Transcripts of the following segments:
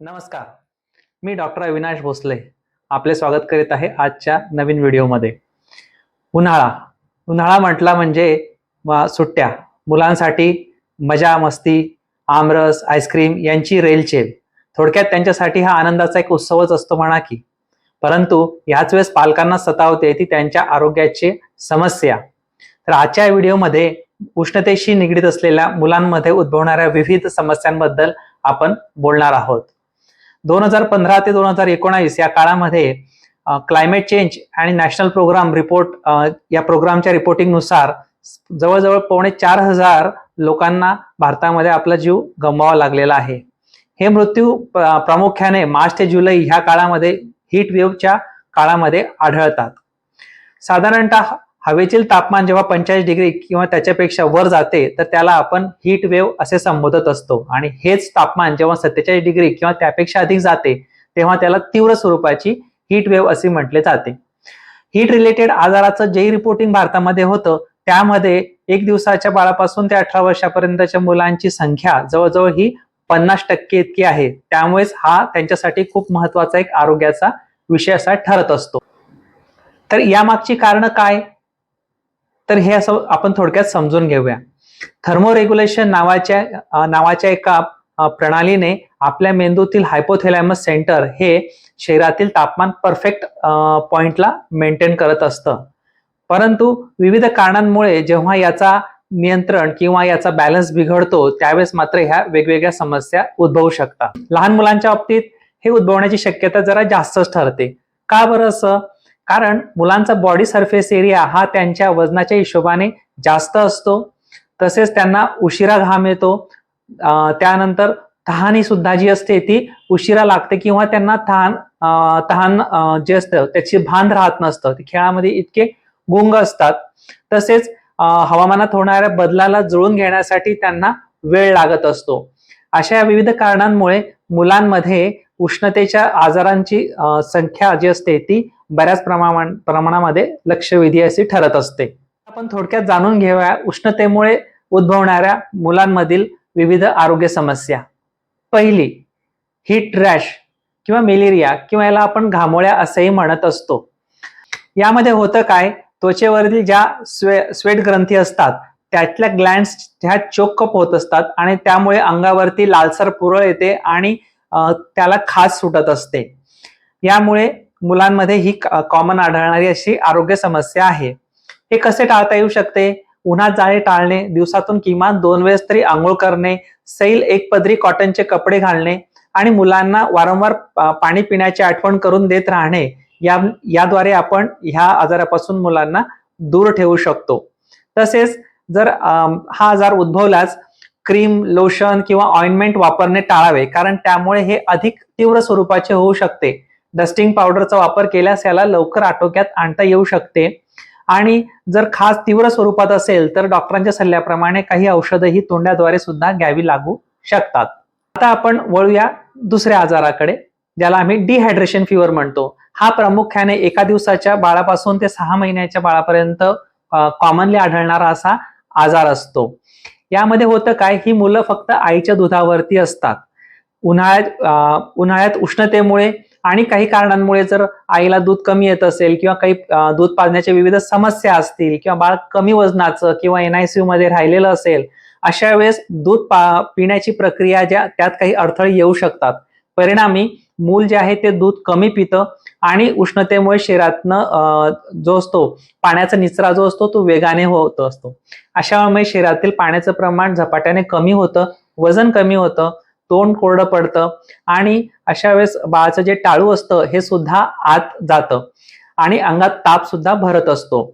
नमस्कार. मी डॉक्टर अविनाश भोसले आपले स्वागत करीत आहे आजच्या नवीन व्हिडिओमध्ये. उन्हाळा. उन्हाळा म्हटला म्हणजे सुट्ट्या. मुलांसाठी मजा मस्ती आमरस आईस्क्रीम यांची रेलचेल थोडक्यात त्यांच्यासाठी हा आनंदाचा एक उत्सवच असतो म्हणा की. परंतु याच वेळेस पालकांना सतावते ती त्यांच्या आरोग्याची समस्या. तर आजच्या व्हिडिओमध्ये उष्णतेशी निगडीत असलेल्या मुलांमध्ये उद्भवणाऱ्या विविध समस्यांबद्दल आपण बोलणार आहोत. दोन हजार पंधरा ते दोन हजार एकोणावीस या काळामध्ये क्लायमेट चेंज आणि नॅशनल प्रोग्राम रिपोर्ट या प्रोग्रामच्या रिपोर्टिंगनुसार जवळजवळ पावणे चार हजार लोकांना भारतामध्ये आपला जीव गमवावा लागलेला आहे. हे मृत्यू प्रामुख्याने मार्च ते जुलै ह्या काळामध्ये हीट वेव्हच्या काळामध्ये आढळतात. साधारणतः हवेतील तापमान जेव्हा पंचेचाळीस डिग्री किंवा त्याच्यापेक्षा वर जाते तर त्याला आपण हीट वेव्ह असे संबोधत असतो. आणि हेच तापमान जेव्हा सत्तेचाळीस डिग्री किंवा त्यापेक्षा अधिक जाते तेव्हा त्याला तीव्र स्वरूपाची हीट वेव्ह असे म्हटले जाते. हीट रिलेटेड आजाराचं जे रिपोर्टिंग भारतामध्ये होतं त्यामध्ये एक दिवसाच्या बाळापासून ते अठरा वर्षापर्यंतच्या मुलांची संख्या जवळजवळ ही पन्नास टक्के इतकी आहे. त्यामुळेच हा त्यांच्यासाठी खूप महत्त्वाचा एक आरोग्याचा विषय असा ठरत असतो. तर यामागची कारणं काय? तर हे असं आपण थोडक्यात समजून घेऊया. थर्मोरेग्युलेशन नावाच्या नावाच्या एका प्रणालीने आपल्या मेंदूतील हायपोथेलॅमस सेंटर हे शरीरातील तापमान परफेक्ट पॉइंटला मेंटेन करत असतं. परंतु विविध कारणांमुळे जेव्हा याचा नियंत्रण किंवा याचा बॅलन्स बिघडतो त्यावेळेस मात्र ह्या वेगवेगळ्या समस्या उद्भवू शकतात. लहान मुलांच्या बाबतीत हे उद्भवण्याची शक्यता जरा जास्तच ठरते. का बरं असं? कारण मुलांचा बॉडी सरफेस एरिया हा त्यांच्या वजनाच्या हिशोबाने जास्त असतो. तसेच त्यांना उशिरा घाम येतो. त्यानंतर तहानी सुद्धा जी असते ती उशिरा लागते किंवा त्यांना तहान तहान जे असतं त्याची भान राहत नसतं. ते खेळामध्ये इतके गुंग असतात. तसेच हवामानात होणाऱ्या बदलाला जुळून घेण्यासाठी त्यांना वेळ लागत असतो. अशा विविध कारणांमुळे मुलांमध्ये उष्णतेच्या आजारांची संख्या जी असते ती बऱ्याच प्रमाण प्रमाणामध्ये लक्षवेधी अशी ठरत असते. आपण थोडक्यात जाणून घेऊया उष्णतेमुळे उद्भवणाऱ्या मुलांमधील विविध आरोग्य समस्या. पहिली हीट रॅश किंवा मेलेरिया किंवा याला आपण घामोळ्या असंही म्हणत असतो. यामध्ये होतं काय? त्वचेवरील ज्या स्वे स्वेट ग्रंथी असतात त्यातल्या ग्लँड्स ह्या चोकअप होत असतात आणि त्यामुळे अंगावरती लालसर पुरळ येते आणि त्याला खास सुटत असते. यामुळे मुलांमध्ये ही कॉमन आढळणारी अशी आरोग्य समस्या आहे. हे कसे टाळता येऊ शकते? उन्हात जाणे टाळणे दिवसातून किमान दोन वेळेस तरी आंघोळ करणे सैल एक पदरी कॉटनचे कपडे घालणे आणि मुलांना वारंवार पाणी पिण्याची आठवण करून देत राहणे या याद्वारे आपण ह्या आजारापासून मुलांना दूर ठेवू शकतो. तसेच जर हा आजार उद्भवलाच क्रीम लोशन किंवा ऑइंटमेंट वापरणे टाळावे कारण त्यामुळे हे अधिक तीव्र स्वरूपाचे होऊ शकते. डस्टिंग पावडरचा वापर केल्यास याला लवकर आटोक्यात आणता येऊ शकते. आणि जर खास तीव्र स्वरूपात असेल तर डॉक्टरांच्या सल्ल्याप्रमाणे काही औषधही तोंडाद्वारे सुद्धा घ्यावी लागू शकतात. आता आपण वळूया दुसऱ्या आजाराकडे ज्याला आम्ही डिहायड्रेशन फिवर म्हणतो. हा प्रामुख्याने एका दिवसाच्या बाळापासून ते सहा महिन्याच्या बाळापर्यंत कॉमनली आढळणारा असा आजार असतो. यामध्ये होतं काय? ही मुलं फक्त आईच्या दुधावरती असतात. उन्हाळ्यात उन्हाळ्यात उष्णतेमुळे आणि काही कारणांमुळे जर आईला दूध कमी येत असेल किंवा काही दूध पाजण्याच्या विविध समस्या असतील किंवा बाळ कमी वजनाचं किंवा एनआयसीयू मध्ये राहिलेलं असेल अशा वेळेस दूध पा पिण्याची प्रक्रिया ज्या त्यात काही अडथळे येऊ शकतात. परिणामी मूल जे आहे ते दूध कमी पितं आणि उष्णतेमुळे शरीरातनं जो असतो पाण्याचा निचरा जो असतो तो वेगाने होत असतो. अशामुळे शरीरातील पाण्याचं प्रमाण झपाट्याने कमी होतं वजन कमी होतं तोंड कोरडं पडतं आणि अशा वेळेस बाळाचं जे टाळू असतं हे सुद्धा आत जातं. आणि अंगात ताप सुद्धा भरत असतो.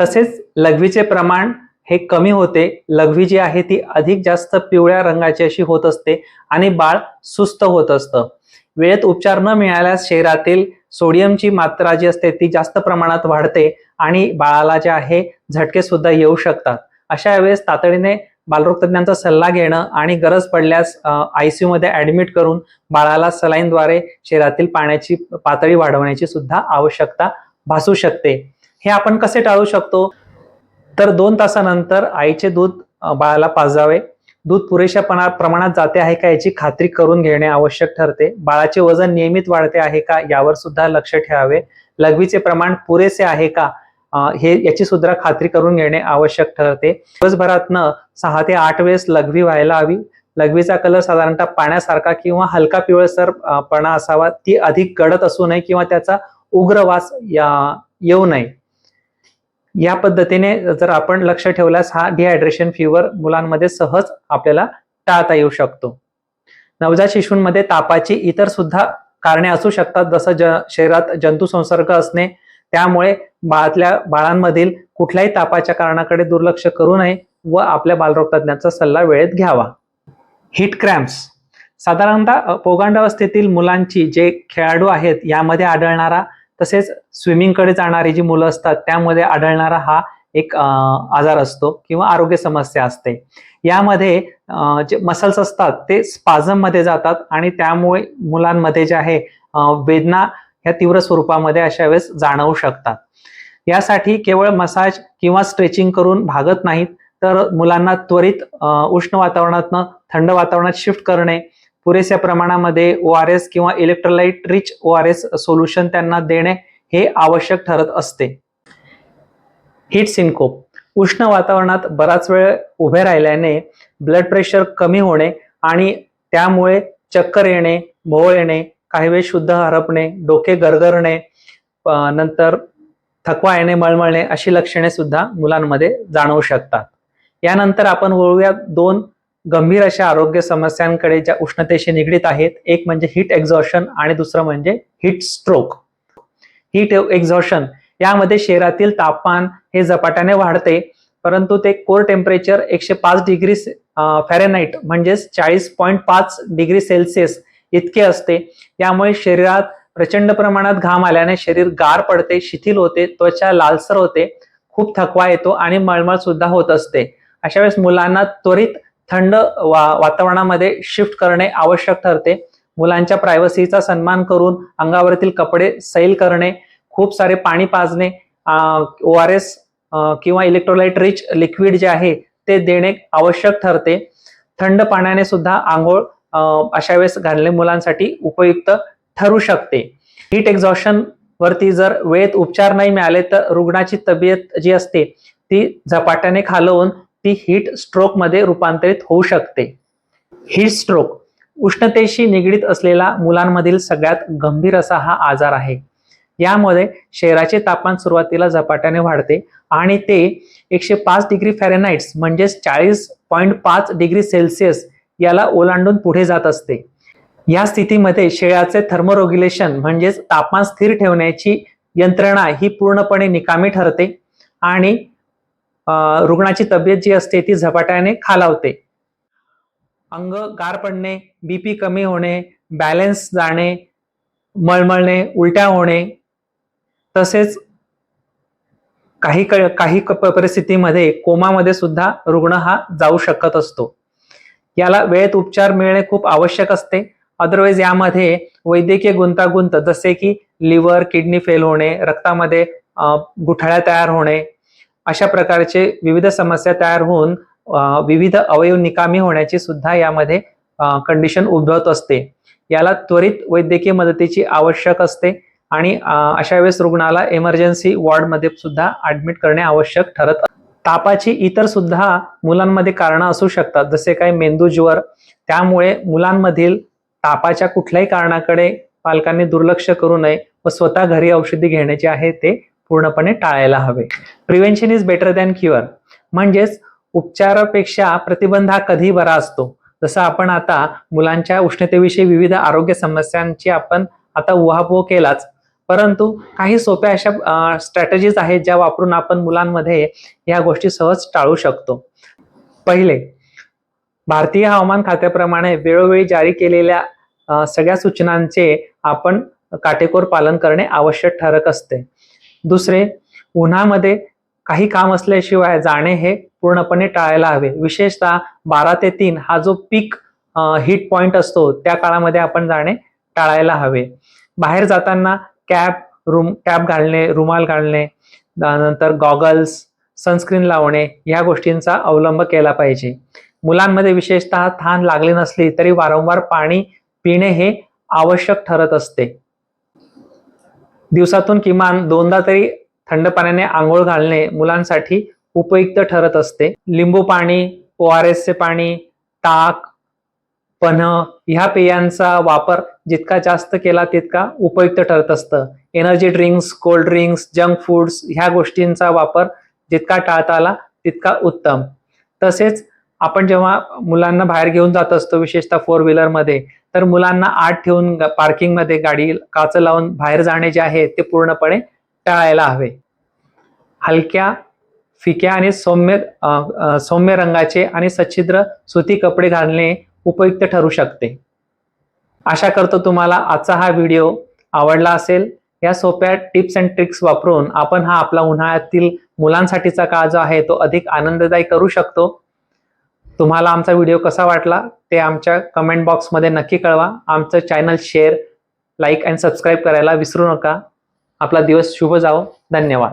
तसेच लघवीचे प्रमाण हे कमी होते. लघवी जी आहे ती अधिक जास्त पिवळ्या रंगाची अशी होत असते आणि बाळ सुस्त होत असतं. वेळेत उपचार न मिळाल्यास शरीरातील सोडियमची मात्रा जी असते ती जास्त प्रमाणात वाढते आणि बाळाला जे आहे झटके सुद्धा येऊ शकतात. अशा वेळेस तातडीने बालरोग तज्ञांचा सल्ला घेणं आणि गरज पडल्यास आयसीयू मध्ये ऍडमिट करून बाळाला सलाईनद्वारे शरीरातील पाण्याची पातळी वाढवण्याची सुद्धा आवश्यकता भासू शकते. हे आपण कसे टाळू शकतो? तर दोन तासानंतर आईचे दूध बाळाला पाजावे दूध पुरेशा प्रमाणात जाते आहे का याची खात्री करून घेणे आवश्यक ठरते. बाळाचे वजन नियमित वाढते आहे का यावर सुद्धा लक्ष ठेवावे. लघवीचे प्रमाण पुरेसे आहे का? हे याची सुद्धा खात्री करून घेणे आवश्यक ठरते. दिवसभरातनं सहा ते आठ वेळेस लघवी व्हायला हवी. लघवीचा कलर साधारणतः पाण्यासारखा किंवा हलका पिवळसर पणा असावा. ती अधिक गडद असू नये किंवा त्याचा उग्र वास या- येऊ नये. या पद्धतीने जर आपण लक्ष ठेवल्यास हा डिहायड्रेशन फीवर मुलांमध्ये सहज आपल्याला टाळता येऊ शकतो. नवजात शिशूंमध्ये तापाची इतर सुद्धा कारणे असू शकतात. जसं ज शरीरात जंतू संसर्ग असणे त्यामुळे बाळातल्या बाळांमधील कुठल्याही तापाच्या कारणाकडे दुर्लक्ष करू नये व आपल्या बालरोगतज्ञांचा सल्ला वेळेत घ्यावा. हिट क्रॅम्प्स साधारणतः पौगांडावस्थेतील मुलांची जे खेळाडू आहेत यामध्ये आढळणारा तसेच स्विमिंगकडे जाणारी जी मुलं असतात त्यामध्ये आढळणारा हा एक आजार असतो किंवा आरोग्य समस्या असते. यामध्ये जे मसल्स असतात ते स्पाझममध्ये जातात आणि त्यामुळे मुलांमध्ये जे आहे वेदना ह्या तीव्र स्वरूपामध्ये अशा वेळेस जाणवू शकतात. यासाठी केवळ मसाज किंवा स्ट्रेचिंग करून भागत नाहीत तर मुलांना त्वरित उष्ण वातावरणातनं थंड वातावरणात शिफ्ट करणे पुरेशा प्रमाणामध्ये ओ आर एस किंवा electrolyte rich O R S solution त्यांना देणे हे आवश्यक ठरत असते. हिट सिनकोप उष्ण वातावरणात बराच वेळ उभे राहिल्याने ब्लड प्रेशर कमी होणे आणि त्यामुळे चक्कर येणे भोवळ येणे काही वेळ शुद्ध हरपणे डोके गरगरणे नंतर थकवा येणे मळमळणे अशी लक्षणे सुद्धा मुलांमध्ये जाणवू शकतात. यानंतर आपण वळूया दोन गंभीर अशा आरोग्य समस्यांकडे ज्या उष्णतेशी निगडीत आहेत. एक म्हणजे हीट एक्झॉशन आणि दुसरं म्हणजे हिट स्ट्रोक हीट एक्झॉशन यामध्ये शरीरातील तापमान हे झपाट्याने वाढते परंतु ते कोर टेम्परेचर एकशे पाच डिग्री फॅरेनाईट म्हणजेच चाळीस पॉईंट पाच डिग्री सेल्सिअस इतके असते. यामुळे शरीरात प्रचंड प्रमाणात घाम आल्याने शरीर गार पडते शिथिल होते त्वचा लालसर होते खूप थकवा येतो आणि मळमळ सुद्धा होत असते. अशा वेळेस मुलांना त्वरित थंड वा वातावरणामध्ये शिफ्ट करणे आवश्यक ठरते. मुलांच्या प्रायव्हसीचा सन्मान करून अंगावरतील कपडे सैल करणे खूप सारे पाणी पाजणे ओ आर एस किंवा इलेक्ट्रोलाइट रिच लिक्विड जे आहे ते देणे आवश्यक ठरते. थंड पाण्याने सुद्धा आंघोळ अशा वेळेस घालणे मुलांसाठी उपयुक्त ठरू शकते. हीट एक्झॉशन वरती जर वेळेत उपचार नाही मिळाले तर रुग्णाची तब्येत जी असते ती झपाट्याने खालवून ती हीट स्ट्रोकमध्ये रूपांतरित होऊ शकते. हीट स्ट्रोक उष्णतेशी निगडीत असलेला मुलांमधील सगळ्यात गंभीर असा हा आजार आहे. यामध्ये शहराचे तापमान सुरुवातीला झपाट्याने वाढते आणि ते एकशे पाच डिग्री फॅरेनाईट म्हणजेच चाळीस पॉईंट पाच डिग्री सेल्सिअस याला ओलांडून पुढे जात असते. या स्थितीमध्ये शेळ्याचे थर्मोरोग्युलेशन म्हणजेच तापमान स्थिर ठेवण्याची यंत्रणा ही पूर्णपणे निकामी ठरते आणि रुग्णाची तब्येत जी असते ती झपाट्याने खालावते. अंग गार पडणे बीपी कमी होणे बॅलन्स जाणे मळमळणे उलट्या होणे तसेच काही क- काही परिस्थितीमध्ये कोमामध्ये सुद्धा रुग्ण हा जाऊ शकत असतो. याला वेळेत उपचार मिळणे खूप आवश्यक असते अदरवाईज यामध्ये वैद्यकीय गुंतागुंत जसे की लिव्हर किडनी फेल होणे रक्तामध्ये गुठळ्या तयार होणे अशा प्रकारचे विविध समस्या तयार होऊन विविध अवयव निकामी होण्याची सुद्धा यामध्ये कंडिशन उद्भवत असते याला त्वरित वैद्यकीय मदतीची आवश्यक असते आणि अशा वेळेस रुग्णाला इमर्जन्सी वॉर्डमध्ये सुद्धा ऍडमिट करणे आवश्यक ठरत असते. तापाची इतर सुद्धा मुलांमध्ये कारणं असू शकतात. जसे काही मेंदू ज्वर त्यामुळे मुलांमधील तापाच्या कुठल्याही कारणाकडे पालकांनी दुर्लक्ष करू नये व स्वतः घरी औषधी घेणे जे आहे ते पूर्णपणे टाळायला हवे. Prevention is better than cure म्हणजेच उपचारापेक्षा प्रतिबंध हा कधी बरा असतो. जसं आपण आता मुलांच्या उष्णतेविषयी विविध आरोग्य समस्यांची आपण आता उहापोह केलाच परंतु काही सोप्या अशा स्ट्रॅटेजीज आहेत ज्या वापरून आपण मुलांमध्ये या गोष्टी सहज टाळू शकतो. पहिले भारतीय हवामान खात्याप्रमाणे वेळोवेळी जारी केलेल्या सगळ्या सूचनांचे आपण काटेकोर पालन करणे आवश्यक ठरत असते. दुसरे उन्हामध्ये काही काम असल्याशिवाय जाणे हे पूर्णपणे टाळायला हवे. विशेषतः बारा ते तीन हा जो पीक हिट पॉइंट असतो त्या काळामध्ये आपण जाणे टाळायला हवे. बाहेर जाताना कॅप रूम कॅप घालणे रुमाल घालणे नंतर गॉगल्स सनस्क्रीन लावणे या गोष्टींचा अवलंब केला पाहिजे. मुलांमध्ये विशेषतः थान लागली नसली तरी वारंवार पाणी पिणे हे आवश्यक ठरत असते. दिवसातून किमान दोनदा तरी थंड पाण्याने आंघोळ घालणे मुलांसाठी उपयुक्त ठरत असते. लिंबू पाणी ओ आर एसचे पाणी ताक पण ह्या पेयांचा वापर जितका जास्त केला तितका उपयुक्त ठरत असतं. Energy drinks cold drinks junk foods ह्या गोष्टींचा वापर जितका टाळता आला तितका उत्तम. तसेच आपण जेव्हा मुलांना बाहेर घेऊन जात असतो विशेषतः फोर व्हीलरमध्ये तर मुलांना आत ठेवून पार्किंगमध्ये गाडी काच लावून बाहेर जाणे जे आहे ते पूर्णपणे टाळायला हवे. हलक्या फिक्या आणि सौम्य सौम्य रंगाचे आणि सच्छिद्र सुती कपडे घालणे उपयुक्त ठरू शकते. आशा करतो तुम्हाला आजचा हा व्हिडिओ आवडला असेल. या सोप्या टिप्स अँड ट्रिक्स वापरून आपण हा आपला उन्हाळ्यातील मुलांसाठीचा काळ जो आहे तो अधिक आनंददायी करू शकतो. तुम्हाला आमचा व्हिडिओ कसा वाटला ते आमच्या कमेंट बॉक्समध्ये नक्की कळवा. आमचं channel share like and subscribe करायला विसरू नका. आपला दिवस शुभ जावो. धन्यवाद.